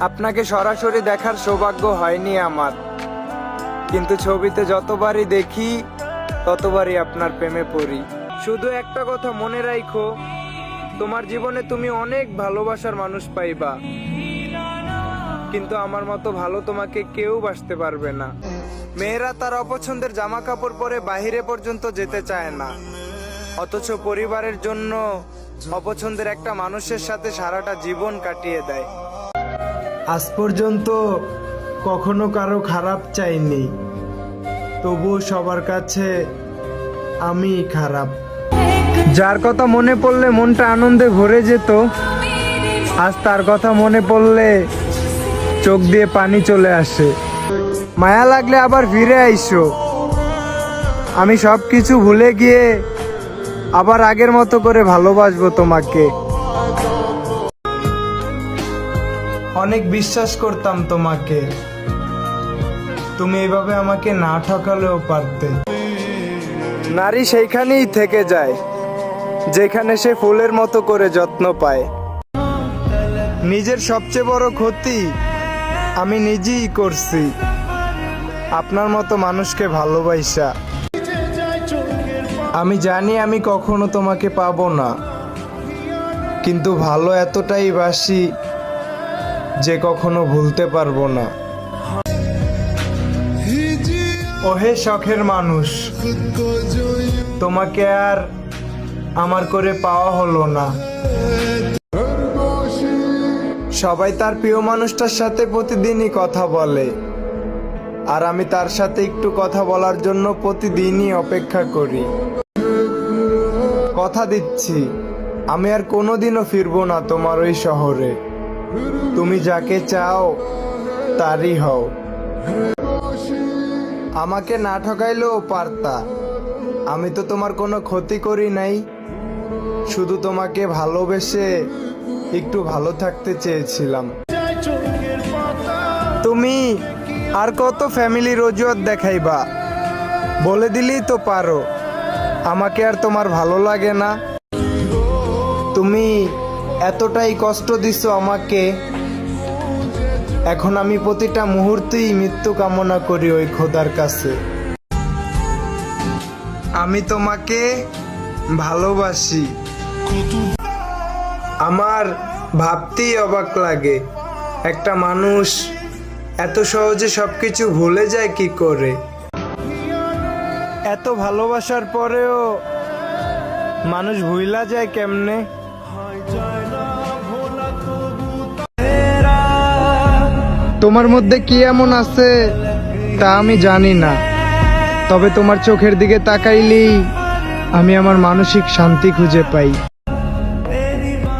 আপনাকে সরাসরি দেখার সৌভাগ্য হয়নি আমার। কিন্তু ছবিতে যতবারই দেখি, ততবারই আপনার প্রেমে পড়ি। শুধু একটা কথা মনে রাখো তোমার জীবনে তুমি অনেক ভালোবাসার মানুষ পাইবা। কিন্তু আমার মতো ভালো তোমাকে কেউ বাসতে পারবে না। মেয়েরা তার অপছন্দের জামা কাপড় পরে বাহিরে পর্যন্ত যেতে চায় না। অথচ পরিবারের জন্য অপছন্দের একটা মানুষের সাথে সারাটা জীবন কাটিয়ে দেয়। আজ পর্যন্ত কখনো কারও খারাপ চাইনি। তবুও সবার কাছে আমি খারাপ। যার কথা মনে পড়লে মনটা আনন্দে ভরে যেত, আজ তার কথা মনে পড়লে চোখ দিয়ে পানি চলে আসে। মায়া লাগলে আবার ফিরে আইসো। আমি সব কিছু ভুলে গিয়ে আবার আগের মতো করে ভালোবাসবো তোমাকে। অনেক বিশ্বাস করতাম তোমাকে। তুমি এভাবে আমাকে না ঠকালেও পারতে। নারী সেইখানেই থেকে যায়, যেখানে সে ফুলের মতো করে যত্ন পায়। নিজের সবচেয়ে বড় ক্ষতি আমি নিজেই করছি। আপনার মতো মানুষকে ভালোবাসা। আমি জানি আমি কখনো তোমাকে পাবো না, কিন্তু ভালো এতটাই বাসি যে কখনো ভুলতে পারব না। ওহে শখের মানুষ, তোমাকে আর আমার করে পাওয়া হলো না। সবাই তার প্রিয় মানুষটার সাথে প্রতিদিনই কথা বলে, আর আমি তার সাথে একটু কথা বলার জন্য প্রতিদিনই অপেক্ষা করি। কথা দিচ্ছি, আমি আর কোনোদিনও ফিরবো না তোমার ওই শহরে। তুমি যাকে চাও, তারই হও। আমাকে না ঠকাইলেও পারতা। আমি তো তোমার কোনো ক্ষতি করি নাই। শুধু তোমাকে ভালোবেসে একটু ভালো থাকতে চেয়েছিলাম। তুমি আর কত ফ্যামিলির অজুহাত দেখাইবা? বলে দিলেই তো পারো। আমাকে আর তোমার ভালো লাগে না। তুমি এতটাই কষ্ট দিছো আমাকে। এখন আমি প্রতিটা মুহূর্তেই মৃত্যু কামনা করি ওই খোদার কাছে। আমি তোমাকে ভালোবাসি। আমার ভাবতেই অবাক লাগে। একটা মানুষ এত সহজে সবকিছু ভুলে যায় কি করে? এত ভালোবাসার পরেও মানুষ ভুইলা যায় কেমনে? তোমার মধ্যে কি এমন আছে তা আমি জানি না। তবে তোমার চোখের দিকে তাকাইলেই আমি আমার মানসিক শান্তি খুঁজে পাই।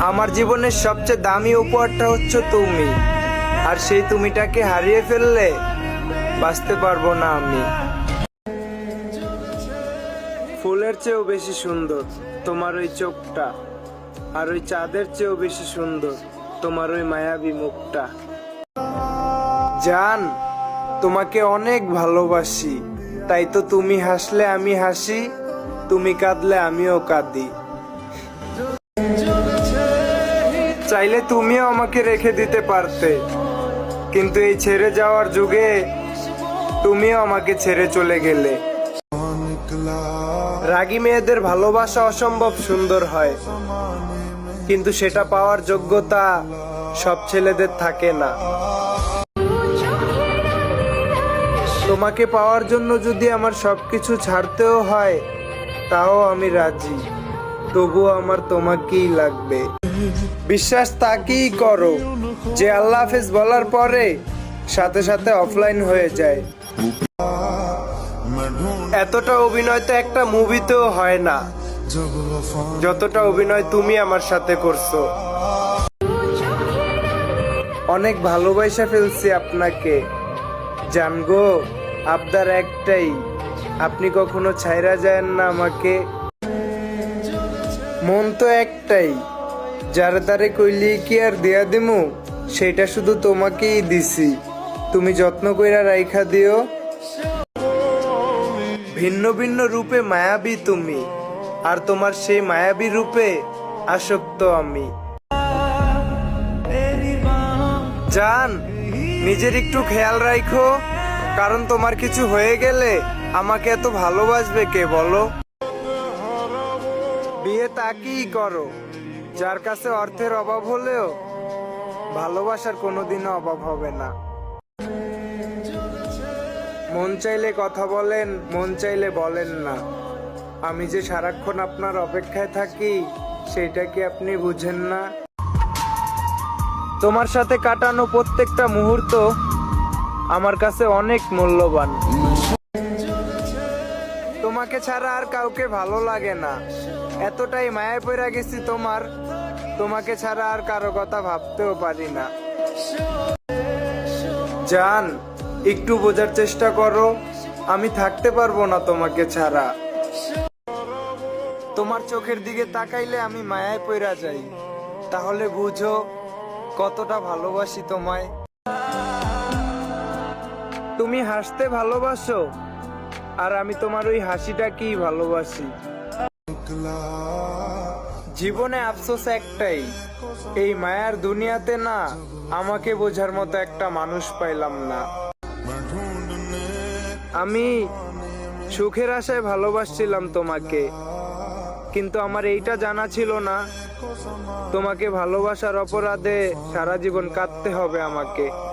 আমার জীবনের সবচেয়ে দামি উপহারটা হচ্ছে তুমি। আর সেই তুমিটাকে হারিয়ে ফেললে বাঁচতে পারব না আমি। ফুলের চেয়েও বেশি সুন্দর তোমার ওই চোখটা। আর ওই চাঁদের চেয়েও বেশি সুন্দর তোমার ওই মায়াবী মুখটা। জান, তোমাকে অনেক ভালোবাসি। তাই তো তুমি হাসলে আমি হাসি, তুমি কাঁদলে আমিও কাঁদি। চাইলে তুমিও আমাকে রেখে দিতে পারতে। কিন্তু এই ছেড়ে যাওয়ার যুগে তুমিও আমাকে ছেড়ে চলে গেলে। রাগী মেয়েদের ভালোবাসা অসম্ভব সুন্দর হয়। কিন্তু সেটা পাওয়ার যোগ্যতা সব ছেলেদের থাকে না। তোমাকে পাওয়ার জন্য যদি আমার সব কিছু ছাড়তেও হয়, তাও আমি রাজি। তবুও আমার তোমাকেই লাগবে। বিশ্বাস তাকেই করো যে আল্লাহ হাফেজ বলার পরে সাথে সাথে অফলাইন হয়ে যায়। এতটা অভিনয় তো একটা মুভিতেও হয় না। যতটা অভিনয় তুমি আমার সাথে করছ। অনেক ভালোবাসা ফেলছি আপনাকে। জানগো, আবদার একটাই, আপনি কখনো ছাইরা যায় না আমাকে। মন তো একটাই, যার দ্বারে কইলি কি আর দেয়া দিমু, সেটা শুধু তোমাকেই দিছি। তুমি যত্ন কইরা রাইখা দিও। ভিন্ন ভিন্ন রূপে মায়াবী তুমি, আর তোমার সেই মায়াবী রূপে আসক্ত আমি। জান নিজের একটু খেয়াল রাখো কারণ তোমার কিছু হয়ে গেলে আমাকে এত ভালোবাসবে কে বলো? বিয়ে তাকেই করো? যার কাছে অর্থের অভাব হলেও ভালোবাসার কোনোদিনও অভাব হবে না। মন চাইলে কথা বলেন, মন চাইলে বলেন না। আমি যে সারাক্ষণ আপনার অপেক্ষায় থাকি, সেটা কি আপনি বুঝেন না? তোমার সাথে কাটানো প্রত্যেকটা মুহূর্ত আমার কাছে অনেক মূল্যবান। তোমাকে ছাড়া আর কাউকে ভালো লাগে না। এতটাই মায়ায় পড়ে গেছি তোমার। তোমাকে ছাড়া আর কারও কথা ভাবতেও পারি না। জান, একটু বোঝার চেষ্টা করো। আমি থাকতে পারব না তোমাকে ছাড়া। তোমার চোখের দিকে তাকাইলে আমি মায়ায় পড়া যাই। তাহলে বুঝো কতটা ভালোবাসি তোমায়। তুমি হাসতে ভালোবাসো, আর আমি তোমার ওই হাসিটাকেই ভালোবাসি। জীবনে আফসোস একটাই, এই মায়ার দুনিয়াতে না আমাকে বোঝার মতো একটা মানুষ পাইলাম না। আমি সুখের আশায় ভালোবাসছিলাম তোমাকে, কিন্তু আমার এইটা জানা ছিল না তোমাকে ভালোবাসার অপরাধে সারা জীবন কাঁদতে হবে আমাকে।